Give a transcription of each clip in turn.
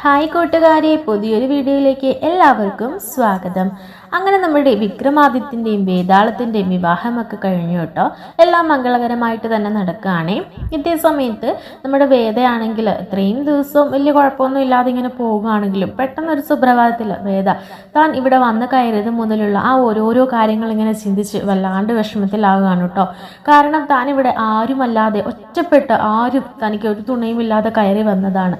Hi കൂട്ടുകാരെ പുതിയൊരു വീഡിയോയിലേക്ക് എല്ലാവർക്കും സ്വാഗതം. അങ്ങനെ നമ്മുടെ വിക്രമാദിത്യന്റെയും വേതാളത്തിന്റെയും വിവാഹമൊക്കെ കഴിഞ്ഞു കേട്ടോ. എല്ലാം മംഗളകരമായിട്ട് തന്നെ നടക്കുകയാണേ. ഇതേ സമയത്ത് നമ്മുടെ വേദയാണെങ്കിൽ ഇത്രയും ദിവസവും വലിയ കുഴപ്പമൊന്നും ഇല്ലാതെ ഇങ്ങനെ പോവുകയാണെങ്കിലും പെട്ടെന്നൊരു സുപ്രഭാതത്തിൽ വേദ താൻ ഇവിടെ വന്ന് കയറിയത് മുതലുള്ള ആ ഓരോരോ കാര്യങ്ങൾ ഇങ്ങനെ ചിന്തിച്ച് വല്ലാണ്ട് വിഷമത്തിലാവുകയാണ് കേട്ടോ. കാരണം താൻ ഇവിടെ ആരുമല്ലാതെ ഒറ്റപ്പെട്ട് ആരും തനിക്ക് ഒരു തുണയുമില്ലാതെ കയറി വന്നതാണ്.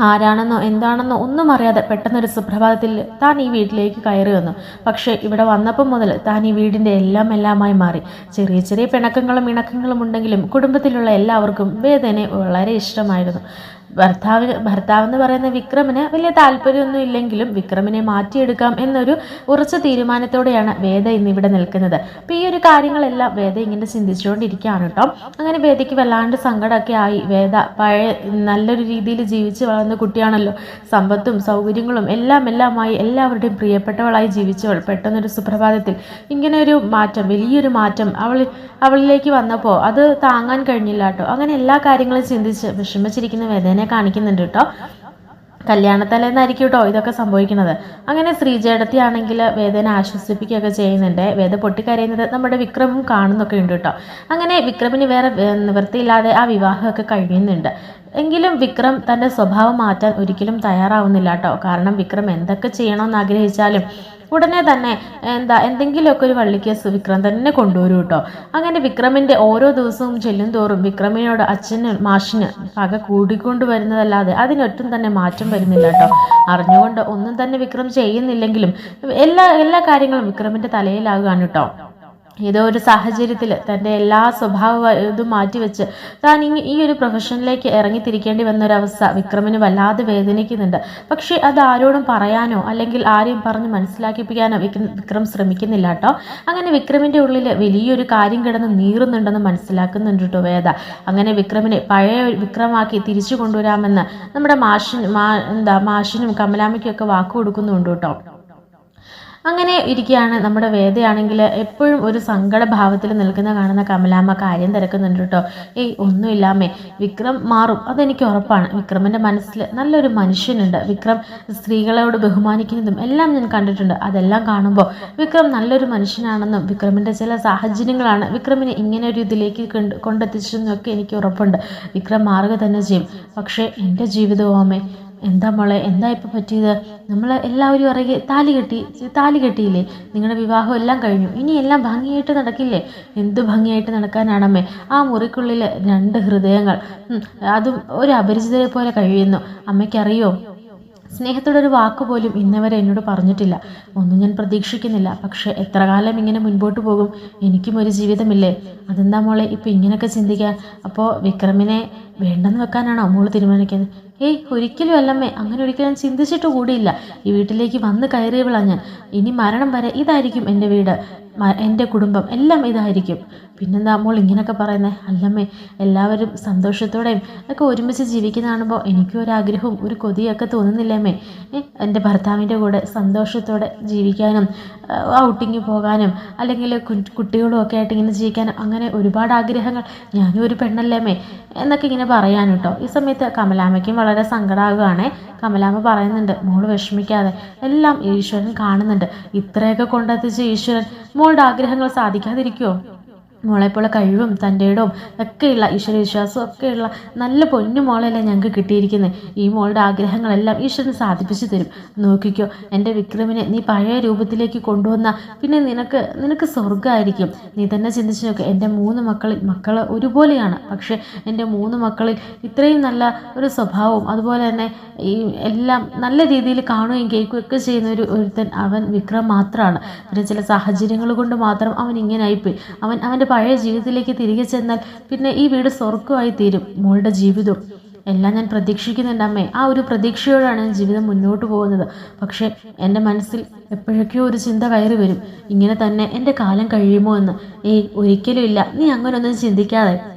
ആരാണെന്നോ എന്താണെന്നോ ഒന്നും അറിയാതെ പെട്ടെന്നൊരു സുപ്രഭാതത്തിൽ താൻ ഈ വീട്ടിലേക്ക് കയറി വന്നു. പക്ഷേ ഇവിടെ വന്നപ്പം മുതൽ താൻ ഈ വീടിന്റെ എല്ലാം എല്ലാമായി മാറി. ചെറിയ ചെറിയ പിണക്കങ്ങളും ഇണക്കങ്ങളും ഉണ്ടെങ്കിലും കുടുംബത്തിലുള്ള എല്ലാവർക്കും വേദനെ വളരെ ഇഷ്ടമായിരുന്നു. ഭർത്താവിന് ഭർത്താവ് എന്ന് പറയുന്ന വിക്രമിന് വലിയ താല്പര്യമൊന്നും ഇല്ലെങ്കിലും വിക്രമിനെ മാറ്റിയെടുക്കാം എന്നൊരു ഉറച്ച തീരുമാനത്തോടെയാണ് വേദ ഇന്ന് ഇവിടെ നിൽക്കുന്നത്. അപ്പോൾ ഈ ഒരു കാര്യങ്ങളെല്ലാം വേദ ഇങ്ങനെ ചിന്തിച്ചുകൊണ്ടിരിക്കുകയാണ് കേട്ടോ. അങ്ങനെ വേദയ്ക്ക് വല്ലാണ്ട് സങ്കടമൊക്കെ ആയി. വേദ പഴയ നല്ലൊരു രീതിയിൽ ജീവിച്ച് വളർന്ന കുട്ടിയാണല്ലോ. സമ്പത്തും സൗകര്യങ്ങളും എല്ലാം എല്ലാമായി എല്ലാവരുടെയും പ്രിയപ്പെട്ടവളായി ജീവിച്ചവൾ പെട്ടെന്നൊരു സുപ്രഭാതത്തിൽ. ഇങ്ങനെ ഒരു മാറ്റം വലിയൊരു മാറ്റം അവൾ അവളിലേക്ക് വന്നപ്പോൾ അത് താങ്ങാൻ കഴിഞ്ഞില്ല കേട്ടോ. അങ്ങനെ എല്ലാ കാര്യങ്ങളും ചിന്തിച്ച് വിഷമിച്ചിരിക്കുന്ന വേദനെ കാണിക്കുന്നുണ്ട് കേട്ടോ കല്യാണത്തലേന്നായിരിക്കും കേട്ടോ ഇതൊക്കെ സംഭവിക്കുന്നത്. അങ്ങനെ ശ്രീജേടത്തി ആണെങ്കിൽ വേദന ആശ്വസിപ്പിക്കുകയൊക്കെ ചെയ്യുന്നുണ്ട്. വേദ പൊട്ടിക്കരയുന്നത് നമ്മുടെ വിക്രമും കാണുന്നൊക്കെ ഉണ്ട് കേട്ടോ അങ്ങനെ വിക്രമിന് വേറെ നിവൃത്തിയില്ലാതെ ആ വിവാഹമൊക്കെ കഴിയുന്നുണ്ട്. എങ്കിലും വിക്രം തന്റെ സ്വഭാവം മാറ്റാൻ ഒരിക്കലും തയ്യാറാവുന്നില്ല കേട്ടോ കാരണം വിക്രം എന്തൊക്കെ ചെയ്യണമെന്ന് ആഗ്രഹിച്ചാലും ഉടനെ തന്നെ എന്താ എന്തെങ്കിലുമൊക്കെ ഒരു വള്ളിക്കേസ് വിക്രം തന്നെ കൊണ്ടുവരും കേട്ടോ അങ്ങനെ വിക്രമിന്റെ ഓരോ ദിവസവും ചെല്ലും തോറും വിക്രമിനോട് അച്ഛന് മാഷിന് പക കൂടിക്കൊണ്ട് വരുന്നതല്ലാതെ അതിനൊട്ടും തന്നെ മാറ്റം വരുന്നില്ല കേട്ടോ അറിഞ്ഞുകൊണ്ട് ഒന്നും തന്നെ വിക്രം ചെയ്യുന്നില്ലെങ്കിലും എല്ലാ എല്ലാ കാര്യങ്ങളും വിക്രമിന്റെ തലയിലാകുകയാണ് കേട്ടോ ഏതോ ഒരു സാഹചര്യത്തിൽ തന്റെ എല്ലാ സ്വഭാവ ഇതും മാറ്റിവെച്ച് താൻ ഈ ഒരു പ്രൊഫഷനിലേക്ക് ഇറങ്ങിത്തിരിക്കേണ്ടി വന്നൊരവസ്ഥ വിക്രമിന് വല്ലാതെ വേദനിക്കുന്നുണ്ട്. പക്ഷേ അത് ആരോടും പറയാനോ അല്ലെങ്കിൽ ആരെയും പറഞ്ഞ് മനസ്സിലാക്കിപ്പിക്കാനോ വിക്രം വിക്രം ശ്രമിക്കുന്നില്ല കേട്ടോ. അങ്ങനെ വിക്രമിന്റെ ഉള്ളിൽ വലിയൊരു കാര്യം കിടന്ന് നീറുന്നുണ്ടെന്ന് മനസ്സിലാക്കുന്നുണ്ട് കേട്ടോ വേദ. അങ്ങനെ വിക്രമിനെ പഴയ വിക്രമാക്കി തിരിച്ചു കൊണ്ടുവരാമെന്ന് നമ്മുടെ മാഷിന് മാ എന്താ മാഷിനും കമലാമയ്ക്കും ഒക്കെ വാക്ക് കൊടുക്കുന്നുണ്ട് കേട്ടോ. അങ്ങനെ ഇരിക്കുകയാണ് നമ്മുടെ വേദയാണെങ്കിൽ എപ്പോഴും ഒരു സങ്കട ഭാവത്തിൽ നിൽക്കുന്ന കാണുന്ന കമലാമ്മ കാര്യം തിരക്കുന്നുണ്ട് കേട്ടോ. ഏയ് ഒന്നുമില്ലാമേ വിക്രം മാറും. അതെനിക്ക് ഉറപ്പാണ്. വിക്രമിന്റെ മനസ്സിൽ നല്ലൊരു മനുഷ്യനുണ്ട്. വിക്രം സ്ത്രീകളോട് ബഹുമാനിക്കുന്നതും എല്ലാം ഞാൻ കണ്ടിട്ടുണ്ട്. അതെല്ലാം കാണുമ്പോൾ വിക്രം നല്ലൊരു മനുഷ്യനാണെന്നും വിക്രമിന്റെ ചില സാഹചര്യങ്ങളാണ് വിക്രമിനെ ഇങ്ങനെ ഒരു ഇതിലേക്ക് കൊണ്ട് കൊണ്ടെത്തിച്ചതെന്നൊക്കെ എനിക്ക് ഉറപ്പുണ്ട്. വിക്രം മാറുക തന്നെ ചെയ്യും. പക്ഷേ എന്റെ ജീവിതവും അമ്മേ എന്താ മോളെ എന്താ ഇപ്പം പറ്റിയത്? നമ്മൾ എല്ലാവരും ഇറങ്ങി താലി കെട്ടി താലി കെട്ടിയില്ലേ? നിങ്ങളുടെ വിവാഹം എല്ലാം കഴിഞ്ഞു. ഇനി എല്ലാം ഭംഗിയായിട്ട് നടക്കില്ലേ? എന്ത് ഭംഗിയായിട്ട് നടക്കാനാണമ്മേ? ആ മുറിക്കുള്ളിൽ രണ്ട് ഹൃദയങ്ങൾ. അതും ഒരു അപരിചിതരെ പോലെ കഴിയുന്നു. അമ്മയ്ക്കറിയോ? സ്നേഹത്തോടെ ഒരു വാക്ക് പോലും ഇന്നവരെ എന്നോട് പറഞ്ഞിട്ടില്ല. ഒന്നും ഞാൻ പ്രതീക്ഷിക്കുന്നില്ല. പക്ഷേ എത്ര കാലം ഇങ്ങനെ മുൻപോട്ട് പോകും? എനിക്കും ഒരു ജീവിതമില്ലേ? അതെന്താ മോളെ ഇപ്പം ഇങ്ങനെയൊക്കെ ചിന്തിക്കാൻ? അപ്പോൾ വിക്രമിനെ വേണ്ടെന്ന് വെക്കാനാണോ മോൾ തീരുമാനിക്കുന്നത്? ഏയ് ഒരിക്കലും അല്ലമ്മേ. അങ്ങനെ ഒരിക്കലും ചിന്തിച്ചിട്ട് കൂടിയില്ല. ഈ വീട്ടിലേക്ക് വന്ന് കയറിയവളാ ഞാൻ. ഇനി മരണം വരെ ഇതായിരിക്കും എന്റെ വീട്. എന്റെ കുടുംബം. എല്ലാം ഇതായിരിക്കും. പിന്നെന്താ മോൾ ഇങ്ങനെയൊക്കെ പറയുന്നത് അല്ലമ്മേ എല്ലാവരും സന്തോഷത്തോടെയും ഒക്കെ ഒരുമിച്ച് ജീവിക്കുന്ന കാണുമ്പോൾ എനിക്കും ഒരു ആഗ്രഹവും ഒരു കൊതിയൊക്കെ തോന്നുന്നില്ലമ്മേ. എന്റെ ഭർത്താവിന്റെ കൂടെ സന്തോഷത്തോടെ ജീവിക്കാനും ഔട്ടിങ് പോകാനും അല്ലെങ്കിൽ കുട്ടികളും ഒക്കെ ആയിട്ട് ഇങ്ങനെ ജീവിക്കാനും അങ്ങനെ ഒരുപാട് ആഗ്രഹങ്ങൾ ഞാനും ഒരു പെണ്ണല്ലേമ്മേ എന്നൊക്കെ ഇങ്ങനെ പറയാൻ കേട്ടോ. ഈ സമയത്ത് കമലാമ്മയ്ക്കും വളരെ സങ്കടമാകുകയാണ് കമലാമ്മ പറയുന്നുണ്ട് മോൾ വിഷമിക്കാതെ എല്ലാം ഈശ്വരൻ കാണുന്നുണ്ട്. ഇത്രയൊക്കെ കൊണ്ടെത്തിച്ച ഈശ്വരൻ മോളുടെ ആഗ്രഹങ്ങൾ സാധിക്കാതിരിക്കുമോ മോളെപ്പോലെ കഴിവും തന്റെ ഇടവും ഒക്കെയുള്ള ഈശ്വര വിശ്വാസവും ഒക്കെയുള്ള നല്ല പൊന്നു മോളെല്ലാം ഞങ്ങൾക്ക് കിട്ടിയിരിക്കുന്നത് ഈ മോളുടെ ആഗ്രഹങ്ങളെല്ലാം ഈശ്വരൻ സാധിപ്പിച്ചു തരും. നോക്കിക്കോ എന്റെ വിക്രമിനെ നീ പഴയ രൂപത്തിലേക്ക് കൊണ്ടുവന്ന പിന്നെ നിനക്ക് നിനക്ക് സ്വർഗമായിരിക്കും. നീ തന്നെ ചിന്തിച്ച് നോക്ക് എന്റെ മൂന്ന് മക്കളിൽ മക്കൾ ഒരുപോലെയാണ്. പക്ഷേ എന്റെ മൂന്ന് മക്കളിൽ ഇത്രയും നല്ല ഒരു സ്വഭാവവും അതുപോലെ തന്നെ ഈ എല്ലാം നല്ല രീതിയിൽ കാണുകയും കേൾക്കുകയും ഒക്കെ ചെയ്യുന്ന ഒരു ഒരുത്തൻ അവൻ വിക്രം മാത്രമാണ് പിന്നെ ചില സാഹചര്യങ്ങൾ കൊണ്ട് മാത്രം അവൻ ഇങ്ങനെ ആയിപ്പോയി അവൻ അവന്റെ പഴയ ജീവിതത്തിലേക്ക് തിരികെ ചെന്നാൽ പിന്നെ ഈ വീട് സ്വർഗമായി തീരും മോളുടെ ജീവിതവും. എല്ലാം ഞാൻ പ്രതീക്ഷിക്കുന്നുണ്ട് അമ്മേ. ആ ഒരു പ്രതീക്ഷയോടാണ് ഞാൻ ജീവിതം മുന്നോട്ട് പോകുന്നത്. പക്ഷേ എന്റെ മനസ്സിൽ എപ്പോഴൊക്കെയോ ഒരു ചിന്ത കയറി വരും. ഇങ്ങനെ തന്നെ എന്റെ കാലം കഴിയുമോ എന്ന്. ഏയ് ഒരിക്കലും ഇല്ല. നീ അങ്ങനെയൊന്നും ചിന്തിക്കാതെ.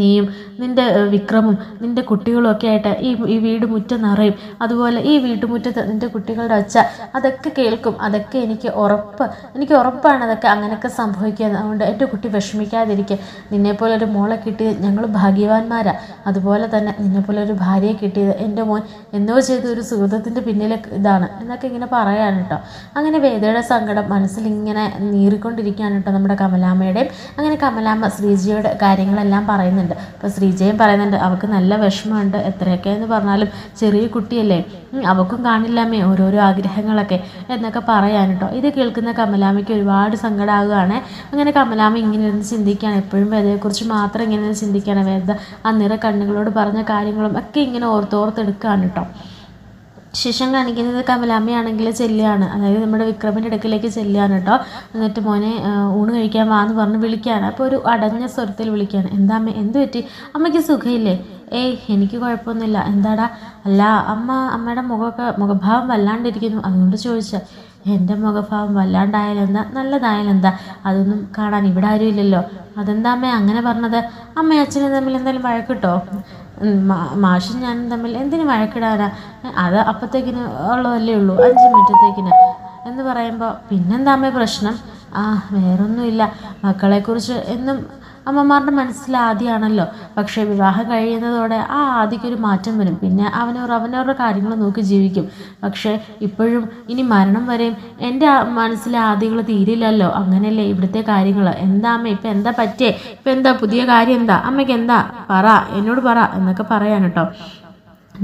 നീയും നിന്റെ വിക്രമും നിന്റെ കുട്ടികളും ഒക്കെ ആയിട്ട് ഈ ഈ വീട് മുറ്റം നിറയും. അതുപോലെ ഈ വീട്ടുമുറ്റത്ത് നിന്റെ കുട്ടികളുടെ ഒച്ച അതൊക്കെ കേൾക്കും. അതൊക്കെ എനിക്ക് ഉറപ്പ് എനിക്ക് ഉറപ്പാണ് അതൊക്കെ അങ്ങനെയൊക്കെ സംഭവിക്കുക അതുകൊണ്ട് എന്റെ കുട്ടി വിഷമിക്കാതിരിക്കുക നിന്നെപ്പോലെ ഒരു മോളെ കിട്ടിയത് ഞങ്ങൾ ഭാഗ്യവാന്മാരാണ് അതുപോലെ തന്നെ നിന്നെപ്പോലെ ഒരു ഭാര്യയെ കിട്ടിയത് എന്റെ മോൻ എന്നോ ചെയ്ത ഒരു സുഹൃത്തത്തിന്റെ പിന്നിലെ ഇതാണ്. എന്നൊക്കെ ഇങ്ങനെ പറയാണ് കേട്ടോ. അങ്ങനെ വേദയുടെ സങ്കടം മനസ്സിൽ ഇങ്ങനെ നീറിക്കൊണ്ടിരിക്കുകയാണ് കേട്ടോ നമ്മുടെ കമലാമ്മയുടെയും അങ്ങനെ കമലാമ്മ ശ്രീജിയുടെ കാര്യങ്ങളെല്ലാം പറയുന്നുണ്ട്. അപ്പോൾ ശ്രീജയും പറയുന്നുണ്ട് അവൾക്ക് നല്ല വിഷമമുണ്ട്. എത്രയൊക്കെ എന്ന് പറഞ്ഞാലും ചെറിയ കുട്ടിയല്ലേ. അവക്കും കാണില്ലാമേ ഓരോരോ ആഗ്രഹങ്ങളൊക്കെ എന്നൊക്കെ പറയാൻ കേട്ടോ. ഇത് കേൾക്കുന്ന കമലാമയ്ക്ക് ഒരുപാട് സങ്കടമാകുകയാണ് അങ്ങനെ കമലാമ ഇങ്ങനെ ഇരുന്ന് ചിന്തിക്കുകയാണ്. എപ്പോഴും വേദയെക്കുറിച്ച് മാത്രം ഇങ്ങനെ ചിന്തിക്കുകയാണ്. വേദ നിറ കണ്ണുകളോട് പറഞ്ഞ കാര്യങ്ങളും ഒക്കെ ഇങ്ങനെ ഓർത്തോർത്തെടുക്കുകയാണ് കേട്ടോ. ശേഷം കാണിക്കുന്നത് കമലാമ്മയാണെങ്കിൽ ചെല്ലുകയാണ് അതായത് നമ്മുടെ വിക്രമിന്റെ അടുക്കിലേക്ക് ചെല്ലുകയാണ് കേട്ടോ എന്നിട്ട് മോനെ ഊണ് കഴിക്കാൻ വാ എന്ന് പറഞ്ഞ് വിളിക്കുകയാണ്. അപ്പോൾ ഒരു അടഞ്ഞ സ്വരത്തിൽ വിളിക്കുകയാണ്. എന്താ അമ്മ എന്ത് പറ്റി? അമ്മയ്ക്ക് സുഖമില്ലേ ഏയ് എനിക്ക് കുഴപ്പമൊന്നുമില്ല. എന്താടാ? അല്ല അമ്മ അമ്മയുടെ മുഖമൊക്കെ മുഖഭാവം വല്ലാണ്ടിരിക്കുന്നു. അതുകൊണ്ട് ചോദിച്ചാൽ എന്റെ മുഖഭാവം വല്ലാണ്ടായാലെന്താ നല്ലതായാലെന്താ അതൊന്നും കാണാൻ ഇവിടെ ആരും ഇല്ലല്ലോ അതെന്താ അമ്മ അങ്ങനെ പറഞ്ഞത്? അമ്മയും അച്ഛനും തമ്മിൽ എന്തായാലും വഴക്കിട്ടോ മാഷും ഞാനും തമ്മിൽ എന്തിനു വഴക്കിടാനാ അത് അപ്പത്തേക്കിന് ഉള്ളതല്ലേ ഉള്ളൂ അഞ്ച് മിനിറ്റത്തേക്കിന് എന്ന് പറയുമ്പോൾ പിന്നെന്താ അമ്മേ പ്രശ്നം? ആ വേറൊന്നുമില്ല. മക്കളെക്കുറിച്ച് എന്നും അമ്മമാരുടെ മനസ്സിൽ ആദ്യമാണല്ലോ പക്ഷേ വിവാഹം കഴിയുന്നതോടെ ആ ആദ്യക്കൊരു മാറ്റം വരും. പിന്നെ അവനവർ അവനവരുടെ കാര്യങ്ങൾ നോക്കി ജീവിക്കും. പക്ഷേ ഇപ്പോഴും ഇനി മരണം വരെയും എന്റെ മനസ്സിലെ ആദ്യങ്ങൾ തീരില്ലല്ലോ. അങ്ങനെയല്ലേ ഇവിടുത്തെ കാര്യങ്ങൾ. എന്താ അമ്മ ഇപ്പം എന്താ പറ്റേ ഇപ്പം എന്താ പുതിയ കാര്യം എന്താ? അമ്മയ്ക്ക് എന്താ? പറ എന്നോട് പറ എന്നൊക്കെ പറയാൻ കേട്ടോ.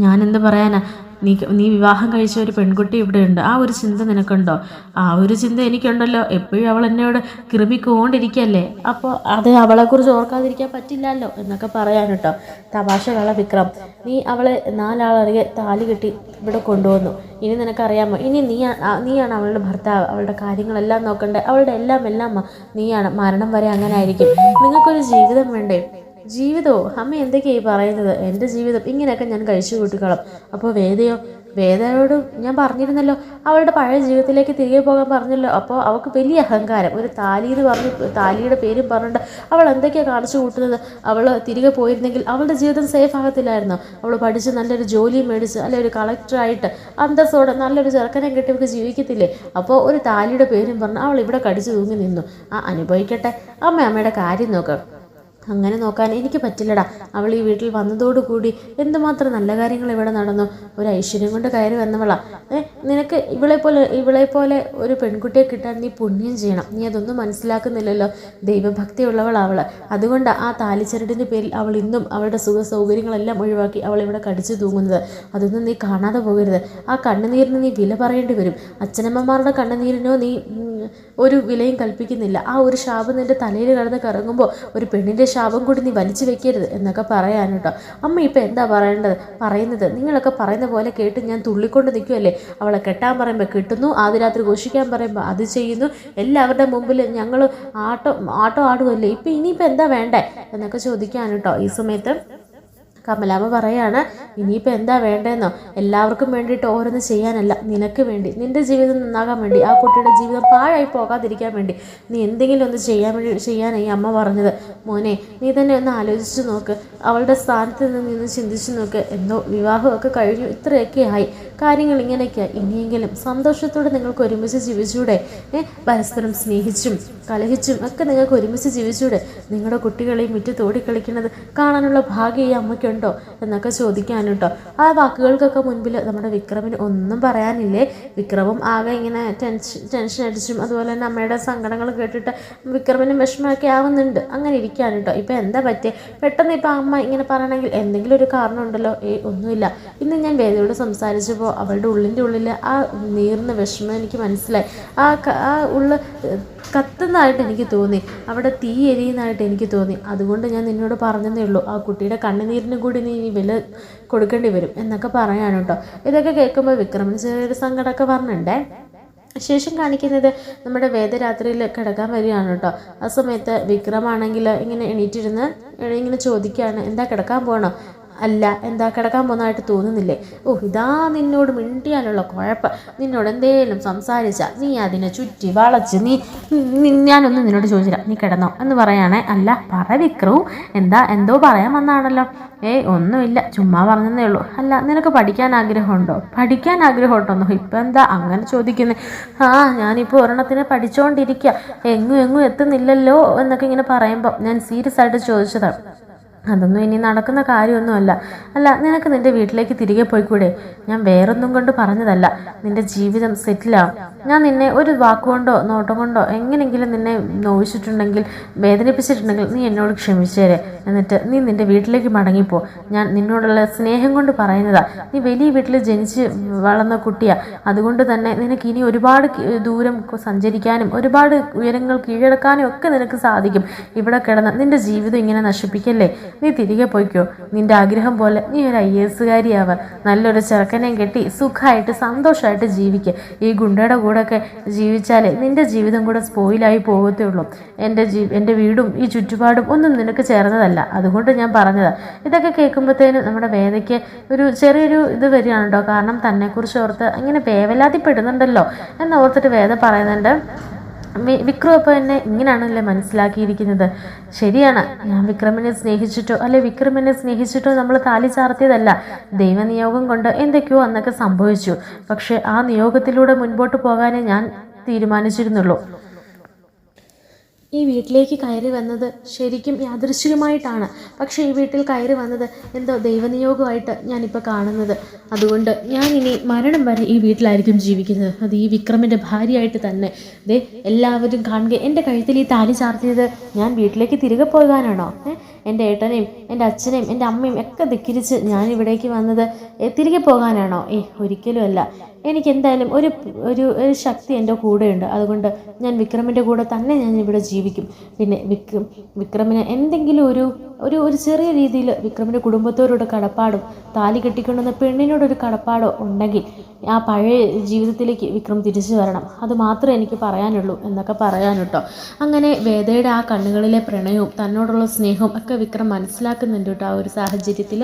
ഞാനെന്ത് പറയാനാ? നീ നീ വിവാഹം കഴിച്ച ഒരു പെൺകുട്ടി ഇവിടെയുണ്ട്. ആ ഒരു ചിന്ത നിനക്കുണ്ടോ? ആ ഒരു ചിന്ത എനിക്കുണ്ടല്ലോ. എപ്പോഴും അവൾ എന്നോട് കൃമിക്കൊണ്ടിരിക്കല്ലേ അപ്പോൾ അത് അവളെക്കുറിച്ച് ഓർക്കാതിരിക്കാൻ പറ്റില്ലല്ലോ എന്നൊക്കെ പറയാൻ കേട്ടോ. തമാശകള വിക്രം. നീ അവളെ നാലാളറിയെ താലി കെട്ടി ഇവിടെ കൊണ്ടുവന്നു. ഇനി നിനക്കറിയാമോ? ഇനി നീ നീയാണ് അവളുടെ ഭർത്താവ്. അവളുടെ കാര്യങ്ങളെല്ലാം നോക്കണ്ടേ. അവളുടെ എല്ലാം എല്ലാം നീയാണ്. മരണം വരെ അങ്ങനെ ആയിരിക്കും. നിങ്ങൾക്കൊരു ജീവിതം വേണ്ടേ? ജീവിതമോ അമ്മ എന്തൊക്കെയായി പറയുന്നത്? എന്റെ ജീവിതം ഇങ്ങനെയൊക്കെ ഞാൻ കഴിച്ചു കൂട്ടിക്കോളാം. അപ്പോൾ വേദയോ വേദയോട് ഞാൻ പറഞ്ഞിരുന്നല്ലോ അവളുടെ പഴയ ജീവിതത്തിലേക്ക് തിരികെ പോകാൻ പറഞ്ഞല്ലോ. അപ്പോൾ അവൾക്ക് വലിയ അഹങ്കാരം. ഒരു താലി എന്ന് പറഞ്ഞ് താലിയുടെ പേരും പറഞ്ഞിട്ട് അവൾ എന്തൊക്കെയാണ് കാണിച്ചു കൂട്ടുന്നത്? അവൾ തിരികെ പോയിരുന്നെങ്കിൽ അവളുടെ ജീവിതം സേഫ് ആകത്തില്ലായിരുന്നു? അവൾ പഠിച്ച് നല്ലൊരു ജോലി മേടിച്ച് അല്ലെ ഒരു കളക്ടറായിട്ട് അന്തസ്സോടെ നല്ലൊരു ചെറുക്കനെ കിട്ടി ഇവർക്ക് ജീവിക്കത്തില്ലേ? അപ്പോൾ ഒരു താലിയുടെ പേരും പറഞ്ഞ് അവൾ ഇവിടെ കടിച്ചു തൂങ്ങി നിന്നു. ആ അനുഭവിക്കട്ടെ. അമ്മ അമ്മയുടെ കാര്യം നോക്കാം. അങ്ങനെ നോക്കാൻ എനിക്ക് പറ്റില്ലടാ. അവൾ ഈ വീട്ടിൽ വന്നതോടുകൂടി എന്തുമാത്രം നല്ല കാര്യങ്ങൾ ഇവിടെ നടന്നു. ഒരു ഐശ്വര്യം കൊണ്ട് കയറി വന്നവളാ. ഏ നിനക്ക് ഇവളെ പോലെ ഇവളെ പോലെ ഒരു പെൺകുട്ടിയെ കിട്ടാൻ നീ പുണ്യം ചെയ്യണം. നീ അതൊന്നും മനസ്സിലാക്കുന്നില്ലല്ലോ. ദൈവഭക്തി ഉള്ളവളവൾ അതുകൊണ്ട് ആ താലിച്ചരടിന്റെ പേരിൽ അവൾ ഇന്നും അവളുടെ സുഖ സൗകര്യങ്ങളെല്ലാം ഒഴിവാക്കി അവൾ ഇവിടെ കടിച്ചു തൂങ്ങുന്നത്. അതൊന്നും നീ കാണാതെ പോകരുത്. ആ കണ്ണുനീരിന് നീ വില പറയേണ്ടി വരും. അച്ഛനമ്മമാരുടെ കണ്ണുനീരിനോ നീ ഒരു വിലയും കൽപ്പിക്കുന്നില്ല. ആ ഒരു ശാപം നിന്റെ തലയിൽ കിടന്ന് കറങ്ങുമ്പോൾ ഒരു പെണ്ണിന്റെ ശാപം കൂടി നീ വലിച്ചു വെക്കരുത് എന്നൊക്കെ പറയാൻ കേട്ടോ. അമ്മ ഇപ്പം എന്താ പറയേണ്ടത്? പറയുന്നത് നിങ്ങളൊക്കെ പറയുന്ന പോലെ കേട്ട് ഞാൻ തുള്ളിക്കൊണ്ട് നിൽക്കുമല്ലേ അവളെ കെട്ടാൻ പറയുമ്പോൾ കിട്ടുന്നു ആദ്യ രാത്രി ഘോഷിക്കാൻ പറയുമ്പോൾ അത് ചെയ്യുന്നു. എല്ലാവരുടെ മുമ്പിൽ ഞങ്ങൾ ആട്ടോ ആട്ടോ ആടുമല്ലേ ഇപ്പം ഇനിയിപ്പോൾ എന്താ വേണ്ടേ? എന്നൊക്കെ ചോദിക്കാൻ കേട്ടോ ഈ സമയത്ത്. കമലാമ്മ പറയാണ് ഇനിയിപ്പോൾ എന്താ വേണ്ടതെന്നോ എല്ലാവർക്കും വേണ്ടിയിട്ട് ഓരോന്ന് ചെയ്യാനല്ല. നിനക്ക് വേണ്ടി നിന്റെ ജീവിതം നന്നാകാൻ വേണ്ടി ആ കുട്ടിയുടെ ജീവിതം പാഴായി പോകാതിരിക്കാൻ വേണ്ടി നീ എന്തെങ്കിലും ഒന്ന് ചെയ്യാൻ വേണ്ടി ചെയ്യാനായി അമ്മ പറഞ്ഞത്. മോനെ നീ തന്നെ ഒന്ന് ആലോചിച്ച് നോക്ക്. അവളുടെ സ്ഥാനത്ത് നിന്ന് ചിന്തിച്ച് നോക്ക്. എന്തോ വിവാഹമൊക്കെ കഴിഞ്ഞു. ഇത്രയൊക്കെ ആയി. കാര്യങ്ങൾ ഇങ്ങനെയൊക്കെ. ഇനിയെങ്കിലും സന്തോഷത്തോടെ നിങ്ങൾക്ക് ഒരുമിച്ച് ജീവിച്ചൂടെ. പരസ്പരം സ്നേഹിച്ചും കലഹിച്ചും ഒക്കെ നിങ്ങൾക്ക് ഒരുമിച്ച് ജീവിച്ചൂടെ. നിങ്ങളുടെ കുട്ടികളെ മുറ്റത്ത് ഓടിക്കളിക്കുന്നത് കാണാനുള്ള ഭാഗ്യം ഈ അമ്മയ്ക്കുണ്ടോ എന്നൊക്കെ ചോദിക്കാനുണ്ടോ. ആ വാക്കുകൾക്കൊക്കെ മുൻപിൽ നമ്മുടെ വിക്രമിന് ഒന്നും പറയാനില്ലേ. വിക്രമും ആകെ ഇങ്ങനെ ടെൻഷൻ ടെൻഷൻ അടിച്ചും അതുപോലെ തന്നെ അമ്മയുടെ സങ്കടങ്ങൾ കേട്ടിട്ട് വിക്രമിനും വിഷമമൊക്കെ ആവുന്നുണ്ട്. അങ്ങനെ ഇരിക്കാൻ കേട്ടോ ഇപ്പം എന്താ പറ്റിയ? പെട്ടെന്ന് ഇപ്പം അമ്മ ഇങ്ങനെ പറയണമെങ്കിൽ എന്തെങ്കിലും ഒരു കാരണമുണ്ടല്ലോ. ഏ ഒന്നുമില്ല. ഇന്ന് ഞാൻ വേദയോട് സംസാരിച്ചപ്പോൾ അവളുടെ ഉള്ളിന്റെ ഉള്ളിൽ ആ നീർന്ന വിഷമം എനിക്ക് മനസ്സിലായി. ആ ആ ഉള്ള കത്തുന്നതായിട്ട് എനിക്ക് തോന്നി. അവിടെ തീ എരിയുന്നതായിട്ട് എനിക്ക് തോന്നി. അതുകൊണ്ട് ഞാൻ നിന്നോട് പറഞ്ഞതേ ഉള്ളൂ. ആ കുട്ടിയുടെ കണ്ണുനീരിന് കൂടി നീ വില കൊടുക്കേണ്ടി വരും എന്നൊക്കെ പറയാൻ കേട്ടോ. ഇതൊക്കെ കേൾക്കുമ്പോൾ വിക്രമൻ ചെറിയൊരു സങ്കടമൊക്കെ പറഞ്ഞിട്ടുണ്ടേ. ശേഷം കാണിക്കുന്നത് നമ്മുടെ വേദരാത്രിയിൽ കിടക്കാൻ വരികയാണ് കേട്ടോ. ആ സമയത്ത് വിക്രമാണെങ്കിൽ ഇങ്ങനെ എണീറ്റിരുന്ന് ഇങ്ങനെ ചോദിക്കുകയാണ് എന്താ കിടക്കാൻ പോകണോ അല്ല എന്താ കിടക്കാൻ പോകുന്നതായിട്ട് തോന്നുന്നില്ലേ? ഓ ഇതാ നിന്നോട് മിണ്ടിയാലുള്ള കുഴപ്പം. നിന്നോട് എന്തേലും സംസാരിച്ചാൽ നീ അതിനെ ചുറ്റി വളച്ച് നീ ഞാനൊന്നും നിന്നോട് ചോദിച്ചില്ല. നീ കിടന്നോ എന്ന് പറയാണേ. അല്ല പറ വിക്രു. എന്താ എന്തോ പറയാൻ വന്നാണല്ലോ. ഏയ് ഒന്നുമില്ല. ചുമ്മാ പറഞ്ഞതേ ഉള്ളൂ. അല്ല നിനക്ക് പഠിക്കാൻ ആഗ്രഹമുണ്ടോ? പഠിക്കാൻ ആഗ്രഹമുണ്ടോന്നോ ഇപ്പം എന്താ അങ്ങനെ ചോദിക്കുന്നത് ആ ഞാനിപ്പോൾ ഒരെണ്ണത്തിനെ പഠിച്ചുകൊണ്ടിരിക്കുക എങ്ങും എങ്ങും എത്തുന്നില്ലല്ലോ എന്നൊക്കെ ഇങ്ങനെ പറയുമ്പോൾ ഞാൻ സീരിയസ് ആയിട്ട് ചോദിച്ചതാണ്. അതൊന്നും ഇനി നടക്കുന്ന കാര്യമൊന്നുമല്ല. അല്ല നിനക്ക് നിന്റെ വീട്ടിലേക്ക് തിരികെ പോയിക്കൂടെ? ഞാൻ വേറൊന്നും കൊണ്ട് പറഞ്ഞതല്ല. നിന്റെ ജീവിതം സെറ്റിലാവും ഞാൻ നിന്നെ ഒരു വാക്കുകൊണ്ടോ നോട്ടം കൊണ്ടോ എങ്ങനെങ്കിലും നിന്നെ നോവിച്ചിട്ടുണ്ടെങ്കിൽ വേദനിപ്പിച്ചിട്ടുണ്ടെങ്കിൽ നീ എന്നോട് ക്ഷമിച്ചേരെ. എന്നിട്ട് നീ നിന്റെ വീട്ടിലേക്ക് മടങ്ങിപ്പോ. ഞാൻ നിന്നോടുള്ള സ്നേഹം കൊണ്ട് പറയുന്നതാ. നീ വലിയ വീട്ടിൽ ജനിച്ച് വളർന്ന കുട്ടിയാ. അതുകൊണ്ട് തന്നെ നിനക്ക് ഇനി ഒരുപാട് ദൂരം സഞ്ചരിക്കാനും ഒരുപാട് ഉയരങ്ങൾ കീഴടക്കാനും ഒക്കെ നിനക്ക് സാധിക്കും. ഇവിടെ കിടന്ന് നിന്റെ ജീവിതം ഇങ്ങനെ നശിപ്പിക്കല്ലേ? നീ തിരികെ പോയിക്കോ. നിന്റെ ആഗ്രഹം പോലെ നീ ഒരു ഐ എസുകാരിയാവുക നല്ലൊരു ചെറുക്കനെയും കെട്ടി സുഖമായിട്ട് സന്തോഷമായിട്ട് ജീവിക്കുക ഈ ഗുണ്ടയുടെ കൂടെയൊക്കെ ജീവിച്ചാൽ നിന്റെ ജീവിതം കൂടെ സ്പോയിലായി പോകത്തേ ഉള്ളൂ എന്റെ ജീ എന്റെ വീടും ഈ ചുറ്റുപാടും ഒന്നും നിനക്ക് ചേർന്നതല്ല. അതുകൊണ്ട് ഞാൻ പറഞ്ഞതാണ് ഇതൊക്കെ കേൾക്കുമ്പോഴത്തേനും നമ്മുടെ വേദയ്ക്ക് ഒരു ചെറിയൊരു ഇത് വരികയാണ് കേട്ടോ കാരണം തന്നെക്കുറിച്ച് ഓർത്ത് അങ്ങനെ വേവലാതിപ്പെടുന്നുണ്ടല്ലോ. എന്നോർത്തിട്ട് വേദ പറയുന്നുണ്ട് വിക്രം അപ്പോൾ എന്നെ ഇങ്ങനെയാണല്ലേ മനസ്സിലാക്കിയിരിക്കുന്നത്? ശരിയാണ്. ഞാൻ വിക്രമിനെ സ്നേഹിച്ചിട്ടോ അല്ലെ വിക്രമിനെ സ്നേഹിച്ചിട്ടോ നമ്മൾ താലി ചാർത്തിയതല്ല. ദൈവനിയോഗം കൊണ്ട് എന്തൊക്കെയോ അന്നൊക്കെ സംഭവിച്ചു. പക്ഷേ ആ നിയോഗത്തിലൂടെ മുൻപോട്ട് പോകാനേ ഞാൻ തീരുമാനിച്ചിരുന്നുള്ളൂ. ഈ വീട്ടിലേക്ക് കയറി വന്നത് ശരിക്കും യാദൃശ്ചികമായിട്ടാണ്. പക്ഷേ ഈ വീട്ടിൽ കയറി വന്നത് എന്തോ ദൈവനിയോഗമായിട്ട് ഞാനിപ്പോൾ കാണുന്നത്. അതുകൊണ്ട് ഞാൻ ഇനി മരണം വരെ ഈ വീട്ടിലായിരിക്കും ജീവിക്കുന്നത്. അത് ഈ വിക്രമിന്റെ ഭാര്യയായിട്ട് തന്നെ. ദേ എല്ലാവരും കാണുക. എന്റെ കഴുത്തിൽ ഈ താലി ചാർത്തിയത് ഞാൻ വീട്ടിലേക്ക് തിരികെ പോകാനാണോ? എന്റെ ഏട്ടനെയും എന്റെ അച്ഛനെയും എന്റെ അമ്മയും ഒക്കെ ധിക്കരിച്ച് ഞാൻ ഇവിടേക്ക് വന്നത് തിരികെ പോകാനാണോ? ഏ ഒരിക്കലും അല്ല എനിക്ക് എന്തായാലും ഒരു ഒരു ഒരു ശക്തി എന്റെ കൂടെയുണ്ട്. അതുകൊണ്ട് ഞാൻ വിക്രമിന്റെ കൂടെ തന്നെ ഞാൻ ഇവിടെ ജീവിക്കും. പിന്നെ വിക്രം വിക്രമിന് എന്തെങ്കിലും ഒരു ഒരു ഒരു ചെറിയ രീതിയിൽ വിക്രമിന്റെ കുടുംബത്തോടൊരു കടപ്പാടും താലി കെട്ടിക്കൊണ്ടുവന്ന പെണ്ണിനോടൊരു കടപ്പാടോ ഉണ്ടെങ്കിൽ ആ പഴയ ജീവിതത്തിലേക്ക് വിക്രം തിരിച്ചു വരണം. അത് മാത്രമേ എനിക്ക് പറയാനുള്ളൂ എന്നൊക്കെ പറയാൻ കേട്ടോ. അങ്ങനെ വേദയുടെ ആ കണ്ണുകളിലെ പ്രണയവും തന്നോടുള്ള സ്നേഹവും ഒക്കെ വിക്രം മനസ്സിലാക്കുന്നുണ്ട് കേട്ടോ ആ ഒരു സാഹചര്യത്തിൽ.